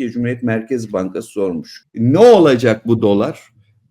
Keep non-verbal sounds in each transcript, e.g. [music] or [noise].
Türkiye Cumhuriyet Merkez Bankası sormuş. Ne olacak bu dolar?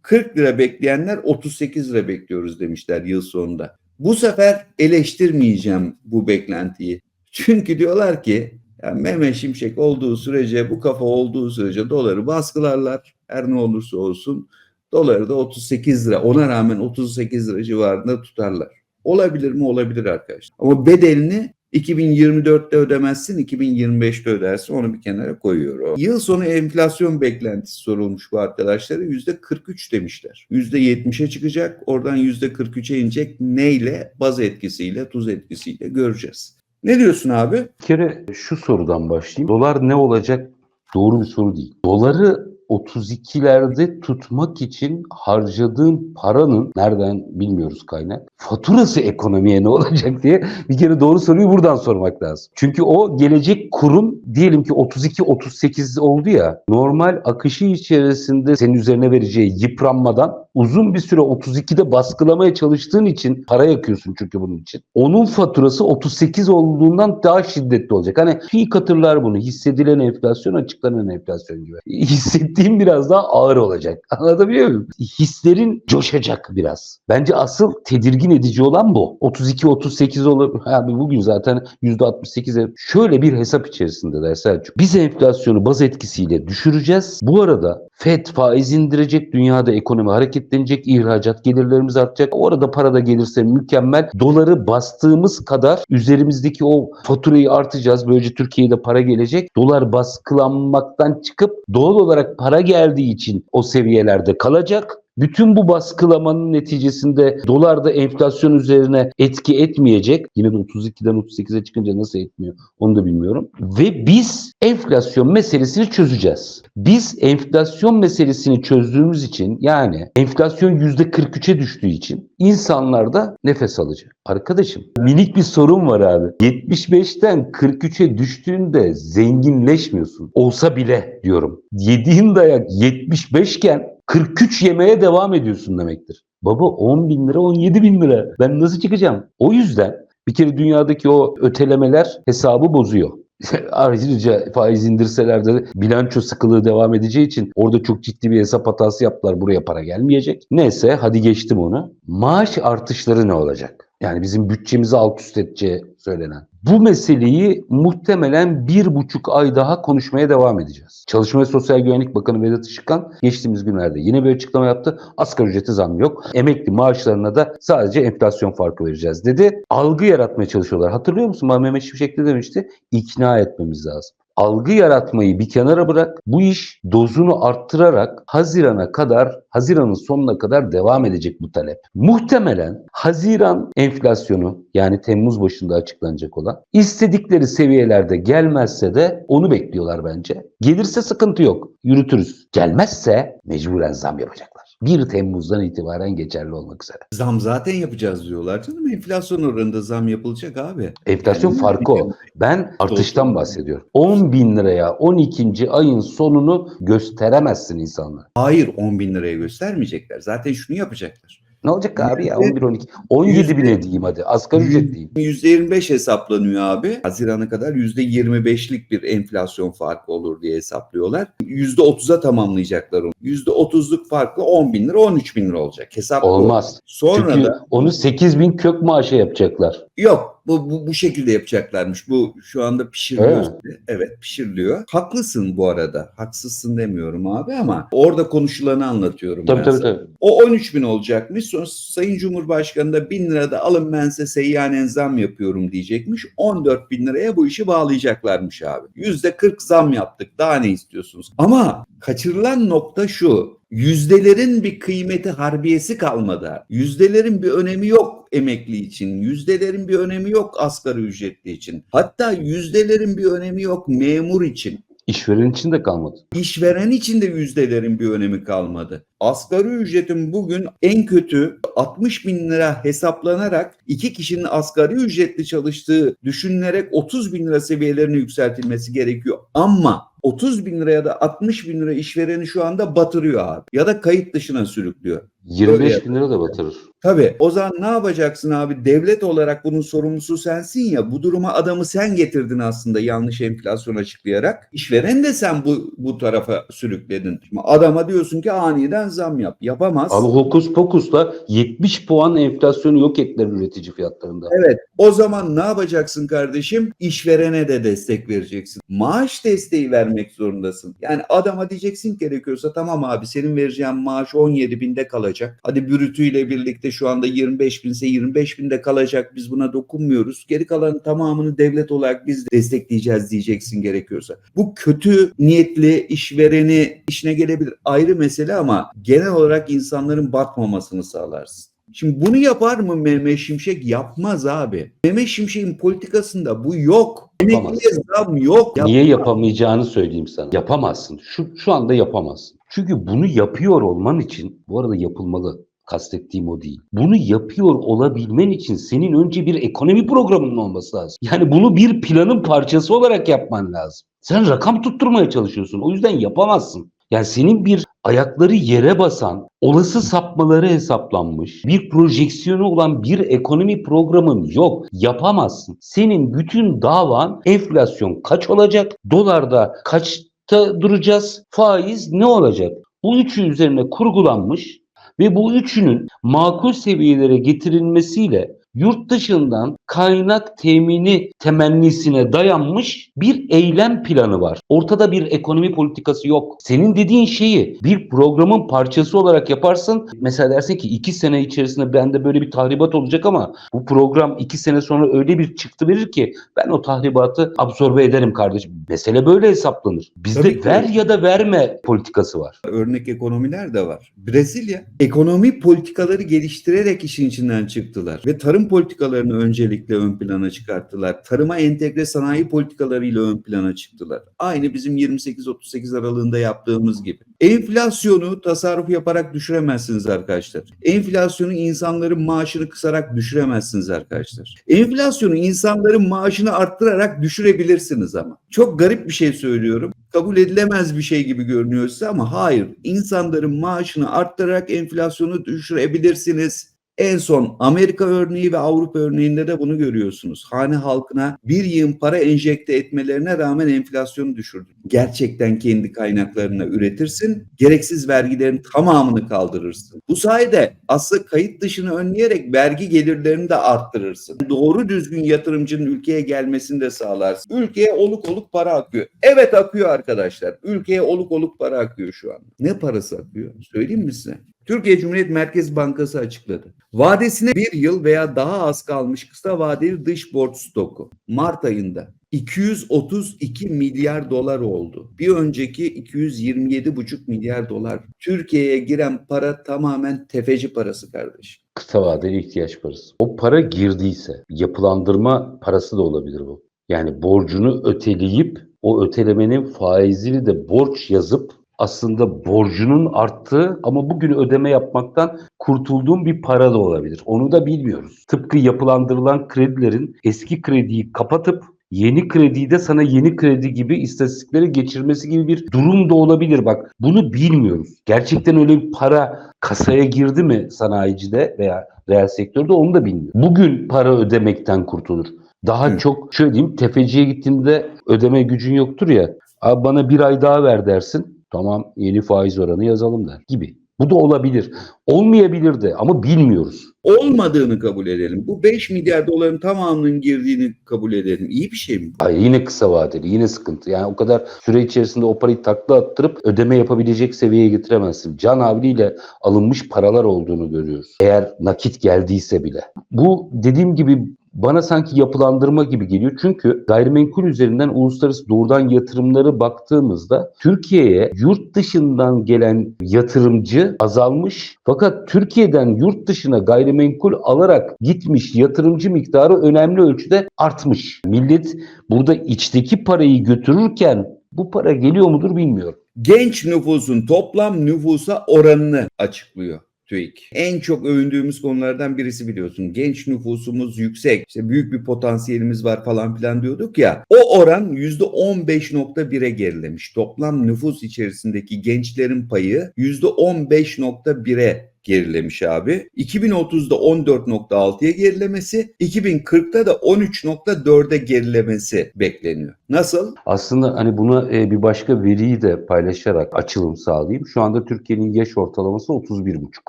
40 lira bekleyenler 38 lira bekliyoruz demişler yıl sonunda. Bu sefer eleştirmeyeceğim bu beklentiyi. Çünkü diyorlar ki ya Mehmet Şimşek olduğu sürece bu kafa olduğu sürece doları baskılarlar. Her ne olursa olsun doları da 38 lira ona rağmen 38 lira civarında tutarlar. Olabilir mi? Olabilir arkadaşlar. Ama bedelini 2024'te ödemezsin, 2025'te ödersin. Onu bir kenara koyuyor. O. Yıl sonu enflasyon beklentisi sorulmuş bu arkadaşlara. %43 demişler. %70'e çıkacak. Oradan %43'e inecek. Neyle? Baz etkisiyle, tuz etkisiyle göreceğiz. Ne diyorsun abi? Bir kere şu sorudan başlayayım. Dolar ne olacak? Doğru bir soru değil. Doları 32'lerde tutmak için harcadığın paranın nereden bilmiyoruz kaynak. Faturası ekonomiye ne olacak diye bir kere doğru soruyu buradan sormak lazım. Çünkü o gelecek kurun diyelim ki 32-38 oldu ya normal akışı içerisinde senin üzerine vereceği yıpranmadan uzun bir süre 32'de baskılamaya çalıştığın için para yakıyorsun çünkü bunun için. Onun faturası 38 olduğundan daha şiddetli olacak. Hani TÜİK hatırlar bunu. Hissedilen enflasyon açıklanan enflasyon gibi. [laughs] Hissettiğim biraz daha ağır olacak. [laughs] Anlatabiliyor muyum? Hislerin coşacak biraz. Bence asıl tedirgin edici olan bu. 32-38 olur. [laughs] Abi bugün zaten %68'e şöyle bir hesap içerisindeler Selçuk. Biz enflasyonu baz etkisiyle düşüreceğiz. Bu arada FED faiz indirecek, dünyada ekonomi hareketlenecek, ihracat gelirlerimiz artacak. Orada para da gelirse mükemmel. Doları bastığımız kadar üzerimizdeki o faturayı artacağız. Böylece Türkiye'de para gelecek. Dolar baskılanmaktan çıkıp doğal olarak para geldiği için o seviyelerde kalacak. Bütün bu baskılamanın neticesinde dolar da enflasyon üzerine etki etmeyecek. Yine de 32'den 38'e çıkınca nasıl etmiyor onu da bilmiyorum. Ve biz enflasyon meselesini çözeceğiz. Biz enflasyon meselesini çözdüğümüz için yani enflasyon %43'e düştüğü için insanlar da nefes alacak. Arkadaşım minik bir sorun var abi. 75'ten 43'e düştüğünde zenginleşmiyorsun. Olsa bile diyorum. Yediğin dayak 75 iken 43 yemeye devam ediyorsun demektir. Baba 10 bin lira 17 bin lira. Ben nasıl çıkacağım? O yüzden bir kere dünyadaki o ötelemeler hesabı bozuyor. [laughs] Ayrıca faiz indirseler de bilanço sıkılığı devam edeceği için orada çok ciddi bir hesap hatası yaptılar. Buraya para gelmeyecek. Neyse hadi geçtim onu. Maaş artışları ne olacak? Yani bizim bütçemizi alt üst edeceği söylenen. Bu meseleyi muhtemelen bir buçuk ay daha konuşmaya devam edeceğiz. Çalışma ve Sosyal Güvenlik Bakanı Vedat Işıkhan geçtiğimiz günlerde yine bir açıklama yaptı. Asgari ücreti zam yok. Emekli maaşlarına da sadece enflasyon farkı vereceğiz dedi. Algı yaratmaya çalışıyorlar. Hatırlıyor musun? Mehmet Şimşek de demişti. İkna etmemiz lazım algı yaratmayı bir kenara bırak. Bu iş dozunu arttırarak Haziran'a kadar, Haziran'ın sonuna kadar devam edecek bu talep. Muhtemelen Haziran enflasyonu yani Temmuz başında açıklanacak olan istedikleri seviyelerde gelmezse de onu bekliyorlar bence. Gelirse sıkıntı yok. Yürütürüz. Gelmezse mecburen zam yapacaklar. 1 Temmuz'dan itibaren geçerli olmak üzere. Zam zaten yapacağız diyorlar canım. Enflasyon oranında zam yapılacak abi. Enflasyon Yani- farkı o. Ben artıştan bahsediyorum. 10 bin liraya 12. ayın sonunu gösteremezsin insanlara. Hayır 10 bin liraya göstermeyecekler. Zaten şunu yapacaklar. Ne olacak abi ya Yüzde- 11 12 17 bine diyeyim hadi asgari ücret diyeyim. %25 hesaplanıyor abi. Haziran'a kadar %25'lik bir enflasyon farkı olur diye hesaplıyorlar. %30'a tamamlayacaklar onu. %30'luk farklı 10 bin lira 13 bin lira olacak. Hesap bu. Olmaz. Sonra Çünkü da onu 8 bin kök maaşa yapacaklar. yok bu, bu, bu şekilde yapacaklarmış. Bu şu anda pişiriliyor. Evet. Evet pişiriliyor. Haklısın bu arada. Haksızsın demiyorum abi ama orada konuşulanı anlatıyorum Tabii ben tabii sana. tabii. O 13 bin olacakmış. Sonra Sayın Cumhurbaşkanı da 1000 lirada alın ben size seyyanen zam yapıyorum diyecekmiş. 14 bin liraya bu işi bağlayacaklarmış abi. %40 zam yaptık. Daha ne istiyorsunuz? Ama kaçırılan nokta şu. Yüzdelerin bir kıymeti harbiyesi kalmadı. Yüzdelerin bir önemi yok emekli için. Yüzdelerin bir önemi yok asgari ücretli için. Hatta yüzdelerin bir önemi yok memur için. İşveren için de kalmadı. İşveren için de yüzdelerin bir önemi kalmadı. Asgari ücretin bugün en kötü 60 bin lira hesaplanarak iki kişinin asgari ücretli çalıştığı düşünülerek 30 bin lira seviyelerine yükseltilmesi gerekiyor. Ama 30 bin lira ya da 60 bin lira işvereni şu anda batırıyor abi. Ya da kayıt dışına sürüklüyor. 25 bin lira da batırır. Tabii o zaman ne yapacaksın abi? Devlet olarak bunun sorumlusu sensin ya. Bu duruma adamı sen getirdin aslında yanlış enflasyon açıklayarak. İşveren de sen bu bu tarafa sürükledin. Şimdi adama diyorsun ki aniden zam yap. Yapamaz. Abi hokus pokusla 70 puan enflasyonu yok ettiler üretici fiyatlarında. Evet. O zaman ne yapacaksın kardeşim? İşverene de destek vereceksin. Maaş desteği vermek zorundasın. Yani adama diyeceksin ki gerekiyorsa tamam abi senin vereceğin maaş 17 binde kalacak. Hadi bürütüyle birlikte şu anda 25 binse 25 binde kalacak. Biz buna dokunmuyoruz. Geri kalanın tamamını devlet olarak biz destekleyeceğiz diyeceksin gerekiyorsa. Bu kötü niyetli işvereni işine gelebilir ayrı mesele ama genel olarak insanların batmamasını sağlarsın. Şimdi bunu yapar mı Mehmet Şimşek? Yapmaz abi. Mehmet Şimşek'in politikasında bu yok. Yapamaz. Emekliye zam yok. Niye yapamayacağını söyleyeyim sana. Yapamazsın. Şu, şu anda yapamazsın. Çünkü bunu yapıyor olman için, bu arada yapılmalı. Kastettiğim o değil. Bunu yapıyor olabilmen için senin önce bir ekonomi programının olması lazım. Yani bunu bir planın parçası olarak yapman lazım. Sen rakam tutturmaya çalışıyorsun. O yüzden yapamazsın. Yani senin bir ayakları yere basan, olası sapmaları hesaplanmış, bir projeksiyonu olan bir ekonomi programın yok. Yapamazsın. Senin bütün davan enflasyon kaç olacak? Dolarda kaçta duracağız? Faiz ne olacak? Bu üçü üzerine kurgulanmış ve bu üçünün makul seviyelere getirilmesiyle yurt dışından kaynak temini temennisine dayanmış bir eylem planı var. Ortada bir ekonomi politikası yok. Senin dediğin şeyi bir programın parçası olarak yaparsın. Mesela dersin ki iki sene içerisinde bende böyle bir tahribat olacak ama bu program iki sene sonra öyle bir çıktı verir ki ben o tahribatı absorbe ederim kardeşim. Mesele böyle hesaplanır. Bizde Tabii ki. ver ya da verme politikası var. Örnek ekonomiler de var. Brezilya ekonomi politikaları geliştirerek işin içinden çıktılar ve tarım politikalarını öncelikle ön plana çıkarttılar. Tarıma entegre sanayi politikalarıyla ön plana çıktılar. Aynı bizim 28-38 aralığında yaptığımız gibi. Enflasyonu tasarruf yaparak düşüremezsiniz arkadaşlar. Enflasyonu insanların maaşını kısarak düşüremezsiniz arkadaşlar. Enflasyonu insanların maaşını arttırarak düşürebilirsiniz ama. Çok garip bir şey söylüyorum kabul edilemez bir şey gibi görünüyor size ama hayır. İnsanların maaşını arttırarak enflasyonu düşürebilirsiniz. En son Amerika örneği ve Avrupa örneğinde de bunu görüyorsunuz. Hane halkına bir yığın para enjekte etmelerine rağmen enflasyonu düşürdü. Gerçekten kendi kaynaklarına üretirsin, gereksiz vergilerin tamamını kaldırırsın. Bu sayede aslında kayıt dışını önleyerek vergi gelirlerini de arttırırsın. Doğru düzgün yatırımcının ülkeye gelmesini de sağlarsın. Ülkeye oluk oluk para akıyor. Evet akıyor arkadaşlar. Ülkeye oluk oluk para akıyor şu an. Ne parası akıyor? Söyleyeyim mi size? Türkiye Cumhuriyet Merkez Bankası açıkladı. Vadesine bir yıl veya daha az kalmış kısa vadeli dış borç stoku Mart ayında 232 milyar dolar oldu. Bir önceki 227,5 milyar dolar. Türkiye'ye giren para tamamen tefeci parası kardeşim. kısa vadeli ihtiyaç parası. O para girdiyse yapılandırma parası da olabilir bu. Yani borcunu öteleyip o ötelemenin faizini de borç yazıp aslında borcunun arttığı ama bugün ödeme yapmaktan kurtulduğun bir para da olabilir. Onu da bilmiyoruz. Tıpkı yapılandırılan kredilerin eski krediyi kapatıp yeni krediyi de sana yeni kredi gibi istatistikleri geçirmesi gibi bir durum da olabilir. Bak bunu bilmiyoruz. Gerçekten öyle bir para kasaya girdi mi sanayicide veya reel sektörde onu da bilmiyoruz. Bugün para ödemekten kurtulur. Daha Hı. çok şöyle diyeyim tefeciye gittiğinde ödeme gücün yoktur ya. Abi bana bir ay daha ver dersin. Tamam yeni faiz oranı yazalım der gibi. Bu da olabilir. Olmayabilir de ama bilmiyoruz. Olmadığını kabul edelim. Bu 5 milyar doların tamamının girdiğini kabul edelim. İyi bir şey mi? Ay yine kısa vadeli, yine sıkıntı. Yani o kadar süre içerisinde o parayı takla attırıp ödeme yapabilecek seviyeye getiremezsin. Can havliyle alınmış paralar olduğunu görüyoruz. Eğer nakit geldiyse bile. Bu dediğim gibi bana sanki yapılandırma gibi geliyor. Çünkü gayrimenkul üzerinden uluslararası doğrudan yatırımları baktığımızda Türkiye'ye yurt dışından gelen yatırımcı azalmış. Fakat Türkiye'den yurt dışına gayrimenkul alarak gitmiş yatırımcı miktarı önemli ölçüde artmış. Millet burada içteki parayı götürürken bu para geliyor mudur bilmiyorum. Genç nüfusun toplam nüfusa oranını açıklıyor. TÜİK. En çok övündüğümüz konulardan birisi biliyorsun. Genç nüfusumuz yüksek. İşte büyük bir potansiyelimiz var falan filan diyorduk ya. O oran %15.1'e gerilemiş. Toplam nüfus içerisindeki gençlerin payı %15.1'e gerilemiş abi. 2030'da 14.6'ya gerilemesi, 2040'da da 13.4'e gerilemesi bekleniyor. Nasıl? Aslında hani buna e, bir başka veriyi de paylaşarak açılım sağlayayım. Şu anda Türkiye'nin yaş ortalaması 31,5.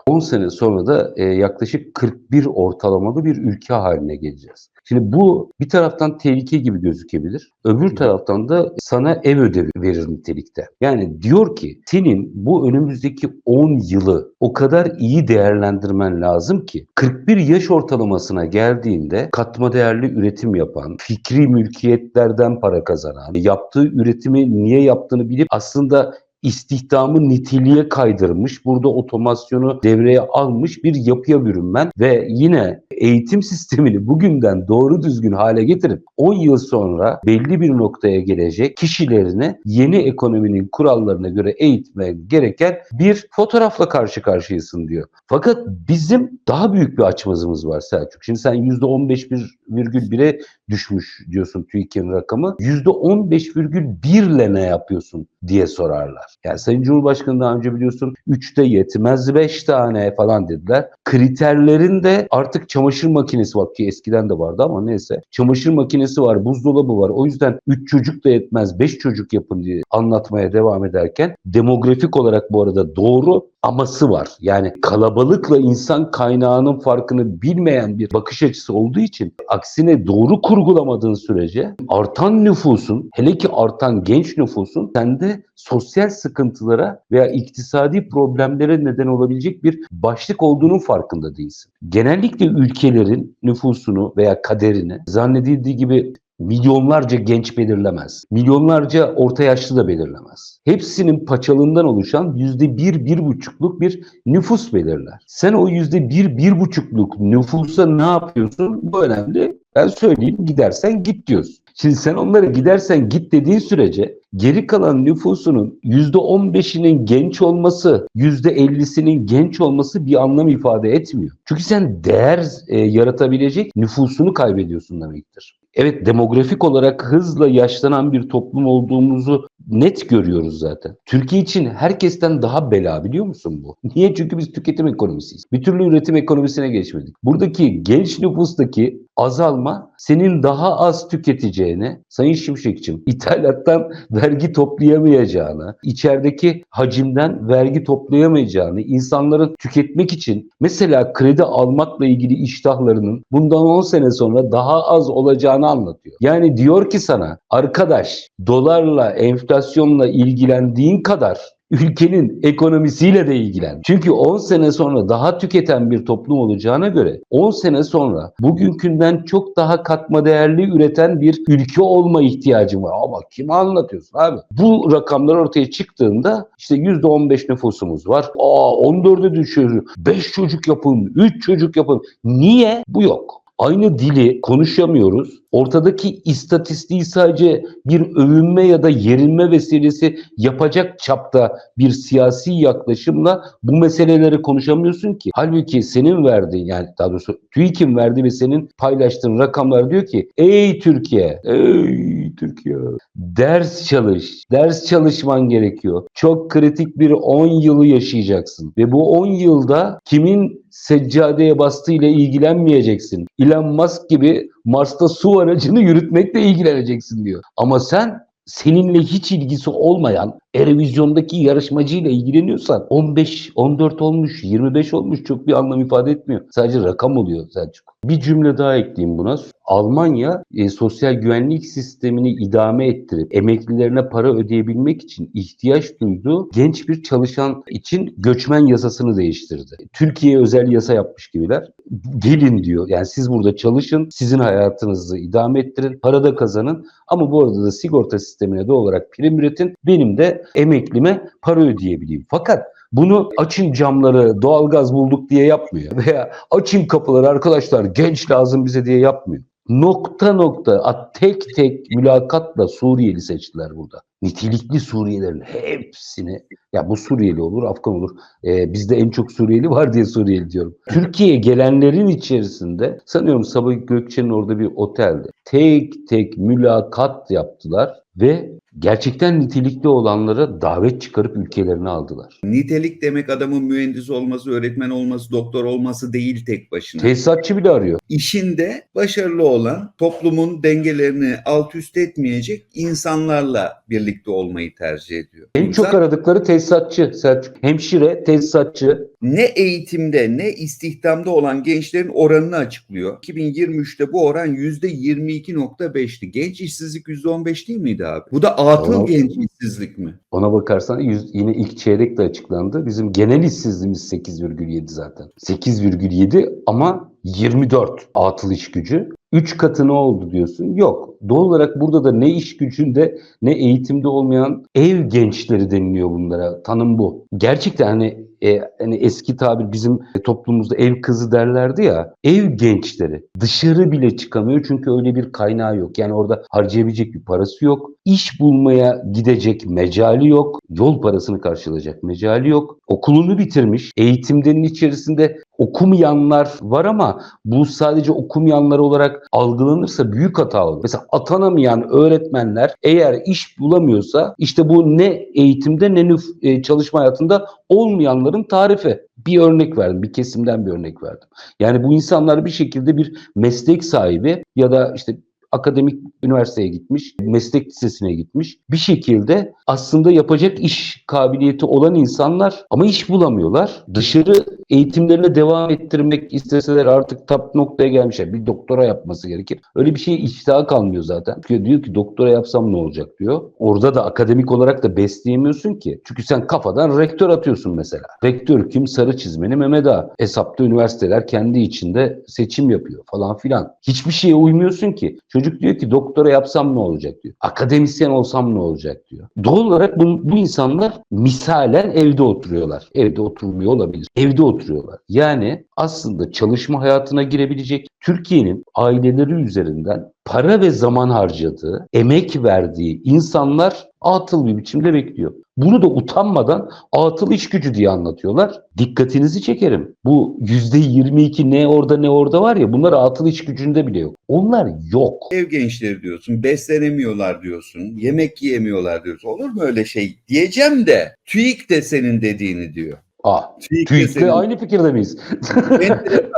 10 sene sonra da e, yaklaşık 41 ortalamalı bir ülke haline geleceğiz. Şimdi bu bir taraftan tehlike gibi gözükebilir. Öbür taraftan da sana ev ödevi verir nitelikte. Yani diyor ki senin bu önümüzdeki 10 yılı o kadar iyi değerlendirmen lazım ki 41 yaş ortalamasına geldiğinde katma değerli üretim yapan, fikri mülkiyetlerden para kazanan, yaptığı üretimi niye yaptığını bilip aslında istihdamı niteliğe kaydırmış, burada otomasyonu devreye almış bir yapıya bürünmen ve yine eğitim sistemini bugünden doğru düzgün hale getirip 10 yıl sonra belli bir noktaya gelecek kişilerini yeni ekonominin kurallarına göre eğitme gereken bir fotoğrafla karşı karşıyasın diyor. Fakat bizim daha büyük bir açmazımız var Selçuk. Şimdi sen %15,1'e düşmüş diyorsun TÜİK'in rakamı. %15,1 ile ne yapıyorsun diye sorarlar. Yani Sayın Cumhurbaşkanı daha önce biliyorsun 3'te yetmez 5 tane falan dediler. Kriterlerin de artık çamaşır makinesi var ki eskiden de vardı ama neyse. Çamaşır makinesi var, buzdolabı var. O yüzden 3 çocuk da yetmez 5 çocuk yapın diye anlatmaya devam ederken demografik olarak bu arada doğru aması var. Yani kalabalıkla insan kaynağının farkını bilmeyen bir bakış açısı olduğu için aksine doğru kurgulamadığın sürece artan nüfusun hele ki artan genç nüfusun sende sosyal sıkıntılara veya iktisadi problemlere neden olabilecek bir başlık olduğunun farkında değilsin. Genellikle ülkelerin nüfusunu veya kaderini zannedildiği gibi milyonlarca genç belirlemez. Milyonlarca orta yaşlı da belirlemez. Hepsinin paçalından oluşan yüzde bir, bir buçukluk bir nüfus belirler. Sen o yüzde bir, bir buçukluk nüfusa ne yapıyorsun? Bu önemli. Ben söyleyeyim gidersen git diyorsun. Şimdi sen onlara gidersen git dediğin sürece geri kalan nüfusunun %15'inin genç olması, %50'sinin genç olması bir anlam ifade etmiyor. Çünkü sen değer e, yaratabilecek nüfusunu kaybediyorsun demektir. Evet demografik olarak hızla yaşlanan bir toplum olduğumuzu net görüyoruz zaten. Türkiye için herkesten daha bela biliyor musun bu? [laughs] Niye? Çünkü biz tüketim ekonomisiyiz. Bir türlü üretim ekonomisine geçmedik. Buradaki genç nüfustaki azalma senin daha az tüketeceğine, Sayın Şimşekçim [laughs] ithalattan vergi toplayamayacağını, içerideki hacimden vergi toplayamayacağını, insanların tüketmek için mesela kredi almakla ilgili iştahlarının bundan 10 sene sonra daha az olacağını anlatıyor. Yani diyor ki sana arkadaş dolarla, enflasyonla ilgilendiğin kadar ülkenin ekonomisiyle de ilgilen. Çünkü 10 sene sonra daha tüketen bir toplum olacağına göre 10 sene sonra bugünkünden çok daha katma değerli üreten bir ülke olma ihtiyacım var. Ama kime anlatıyorsun abi? Bu rakamlar ortaya çıktığında işte %15 nüfusumuz var. Aa 14'e düşüyor. 5 çocuk yapın, 3 çocuk yapın. Niye? Bu yok. Aynı dili konuşamıyoruz. Ortadaki istatistiği sadece bir övünme ya da yerinme vesilesi yapacak çapta bir siyasi yaklaşımla bu meseleleri konuşamıyorsun ki. Halbuki senin verdiğin yani daha doğrusu TÜİK'in verdiği ve senin paylaştığın rakamlar diyor ki ey Türkiye, ey Türkiye ders çalış, ders çalışman gerekiyor. Çok kritik bir 10 yılı yaşayacaksın ve bu 10 yılda kimin seccadeye bastığıyla ilgilenmeyeceksin. Elon Musk gibi Mars'ta su aracını yürütmekle ilgileneceksin diyor. Ama sen seninle hiç ilgisi olmayan Erevizyondaki yarışmacıyla ilgileniyorsan 15, 14 olmuş, 25 olmuş çok bir anlam ifade etmiyor. Sadece rakam oluyor Selçuk. Bir cümle daha ekleyeyim buna. Almanya e, sosyal güvenlik sistemini idame ettirip emeklilerine para ödeyebilmek için ihtiyaç duyduğu genç bir çalışan için göçmen yasasını değiştirdi. Türkiye'ye özel yasa yapmış gibiler. Gelin diyor. Yani siz burada çalışın, sizin hayatınızı idame ettirin, para da kazanın ama bu arada da sigorta sistemine de olarak prim üretin. Benim de emeklime para ödeyebileyim. Fakat bunu açın camları doğalgaz bulduk diye yapmıyor. Veya açın kapıları arkadaşlar genç lazım bize diye yapmıyor. Nokta nokta tek tek mülakatla Suriyeli seçtiler burada. Nitelikli Suriyelilerin hepsini ya bu Suriyeli olur, Afgan olur. Ee, bizde en çok Suriyeli var diye Suriyeli diyorum. Türkiye'ye gelenlerin içerisinde sanıyorum Sabiha Gökçen'in orada bir otelde tek tek mülakat yaptılar ve gerçekten nitelikli olanlara davet çıkarıp ülkelerine aldılar. Nitelik demek adamın mühendis olması, öğretmen olması, doktor olması değil tek başına. Tesisatçı bile arıyor. İşinde başarılı olan, toplumun dengelerini alt üst etmeyecek insanlarla birlikte olmayı tercih ediyor. En çok Zaten aradıkları tesisatçı Selçuk. Hemşire, tesisatçı. ne eğitimde ne istihdamda olan gençlerin oranını açıklıyor. 2023'te bu oran %22.5'ti. Genç işsizlik %15 değil miydi abi? Bu da atıl Tamam. genç işsizlik mi? Ona bakarsan yüz- yine ilk çeyrek de açıklandı. Bizim genel işsizliğimiz 8,7 zaten. 8,7 ama 24 atıl iş gücü. 3 katı ne oldu diyorsun? Yok. Doğal olarak burada da ne iş gücünde ne eğitimde olmayan ev gençleri deniliyor bunlara. Tanım bu. Gerçekten hani, e, hani eski tabir bizim toplumumuzda ev kızı derlerdi ya. Ev gençleri dışarı bile çıkamıyor çünkü öyle bir kaynağı yok. Yani orada harcayabilecek bir parası yok. İş bulmaya gidecek mecali yok. Yol parasını karşılayacak mecali yok. Okulunu bitirmiş. Eğitimlerin içerisinde okumayanlar var ama bu sadece okumayanlar olarak algılanırsa büyük hata olur. Mesela atanamayan öğretmenler eğer iş bulamıyorsa işte bu ne eğitimde ne e, çalışma hayatında olmayanların tarifi. Bir örnek verdim, bir kesimden bir örnek verdim. Yani bu insanlar bir şekilde bir meslek sahibi ya da işte akademik üniversiteye gitmiş, meslek lisesine gitmiş. Bir şekilde aslında yapacak iş kabiliyeti olan insanlar ama iş bulamıyorlar. Dışarı eğitimlerine devam ettirmek isteseler artık tap noktaya gelmişler. Bir doktora yapması gerekir. Öyle bir şeye iştahı kalmıyor zaten. Çünkü diyor ki doktora yapsam ne olacak diyor. Orada da akademik olarak da besleyemiyorsun ki. Çünkü sen kafadan rektör atıyorsun mesela. Rektör kim? Sarı çizmeni Mehmet Ağa. Hesapta üniversiteler kendi içinde seçim yapıyor falan filan. Hiçbir şeye uymuyorsun ki. Çocuk diyor ki doktora yapsam ne olacak diyor. Akademisyen olsam ne olacak diyor. Doğal olarak bu, bu insanlar misalen evde oturuyorlar. Evde oturmuyor olabilir. Evde oturuyorlar. Yani aslında çalışma hayatına girebilecek Türkiye'nin aileleri üzerinden para ve zaman harcadığı, emek verdiği insanlar atıl bir biçimde bekliyor. Bunu da utanmadan atıl iş gücü diye anlatıyorlar. Dikkatinizi çekerim. Bu %22 ne orada ne orada var ya bunlar atıl iş gücünde bile yok. Onlar yok. Ev gençleri diyorsun, beslenemiyorlar diyorsun, yemek yiyemiyorlar diyorsun. Olur mu öyle şey? Diyeceğim de TÜİK de senin dediğini diyor. Ah, TÜİK de TÜİK'le senin- aynı fikirde miyiz? [laughs] Enteresan.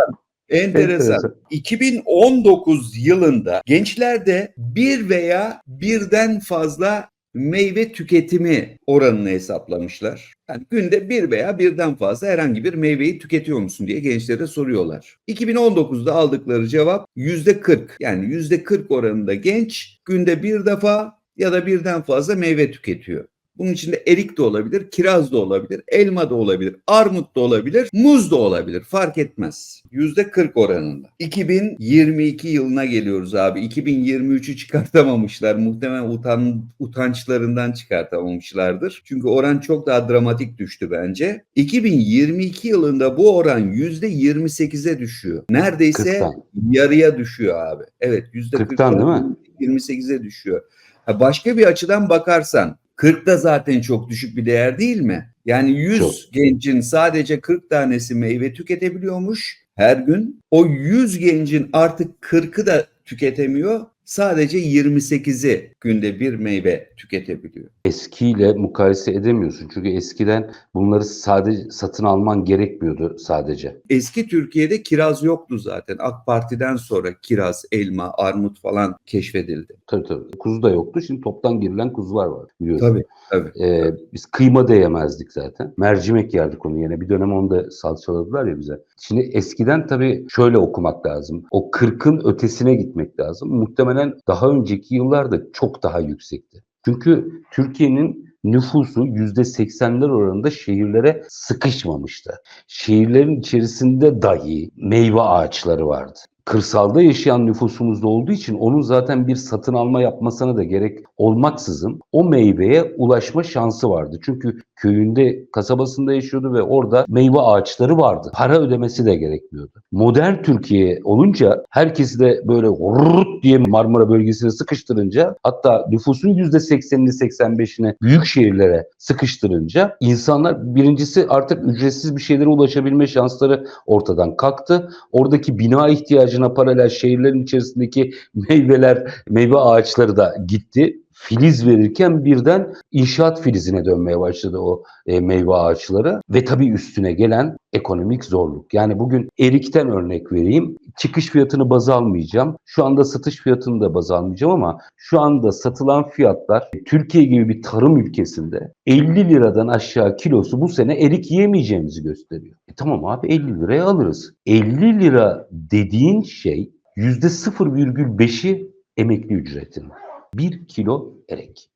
Enteresan. 2019 yılında gençlerde bir veya birden fazla meyve tüketimi oranını hesaplamışlar. Yani günde bir veya birden fazla herhangi bir meyveyi tüketiyor musun diye gençlere soruyorlar. 2019'da aldıkları cevap yüzde 40. Yani yüzde 40 oranında genç günde bir defa ya da birden fazla meyve tüketiyor. Bunun içinde erik de olabilir, kiraz da olabilir, elma da olabilir, armut da olabilir, muz da olabilir. Fark etmez. Yüzde 40 oranında. 2022 yılına geliyoruz abi. 2023'ü çıkartamamışlar. Muhtemelen utan, utançlarından çıkartamamışlardır. Çünkü oran çok daha dramatik düştü bence. 2022 yılında bu oran yüzde 28'e düşüyor. Neredeyse 40'tan. yarıya düşüyor abi. Evet yüzde 40'tan değil mi? 28'e düşüyor. Ha, başka bir açıdan bakarsan 40 da zaten çok düşük bir değer değil mi? Yani 100 Çok. gencin sadece 40 tanesi meyve tüketebiliyormuş her gün. O 100 gencin artık 40'ı da tüketemiyor. Sadece 28'i günde bir meyve tüketebiliyor. Eskiyle mukayese edemiyorsun. Çünkü eskiden bunları sadece satın alman gerekmiyordu sadece. Eski Türkiye'de kiraz yoktu zaten. AK Parti'den sonra kiraz, elma, armut falan keşfedildi. Tabii tabii. Kuzu da yoktu. Şimdi toptan girilen kuzular var biliyorsun. Tabii, tabii. Ee, biz kıyma da yemezdik zaten. Mercimek yerdik onun yerine. Bir dönem onu da salçaladılar ya bize. Şimdi eskiden tabii şöyle okumak lazım. O 40'ın ötesine gitmek lazım. Muhtemelen daha önceki yıllarda çok daha yüksekti. Çünkü Türkiye'nin nüfusu %80'ler oranında şehirlere sıkışmamıştı. Şehirlerin içerisinde dahi meyve ağaçları vardı. Kırsalda yaşayan nüfusumuzda olduğu için onun zaten bir satın alma yapmasına da gerek olmaksızın o meyveye ulaşma şansı vardı. Çünkü köyünde, kasabasında yaşıyordu ve orada meyve ağaçları vardı. Para ödemesi de gerekmiyordu. Modern Türkiye olunca herkesi de böyle rrrt diye Marmara bölgesine sıkıştırınca hatta nüfusun %80'ini 85'ini büyük şehirlere sıkıştırınca insanlar birincisi artık ücretsiz bir şeylere ulaşabilme şansları ortadan kalktı. Oradaki bina ihtiyacına paralel şehirlerin içerisindeki meyveler, meyve ağaçları da gitti. Filiz verirken birden inşaat filizine dönmeye başladı o e, meyve ağaçları ve tabii üstüne gelen ekonomik zorluk. Yani bugün erikten örnek vereyim. Çıkış fiyatını baz almayacağım. Şu anda satış fiyatını da baz almayacağım ama şu anda satılan fiyatlar Türkiye gibi bir tarım ülkesinde 50 liradan aşağı kilosu bu sene erik yiyemeyeceğimizi gösteriyor. E tamam abi 50 liraya alırız. 50 lira dediğin şey %0,5'i emekli ücretin. 1 kilo erik.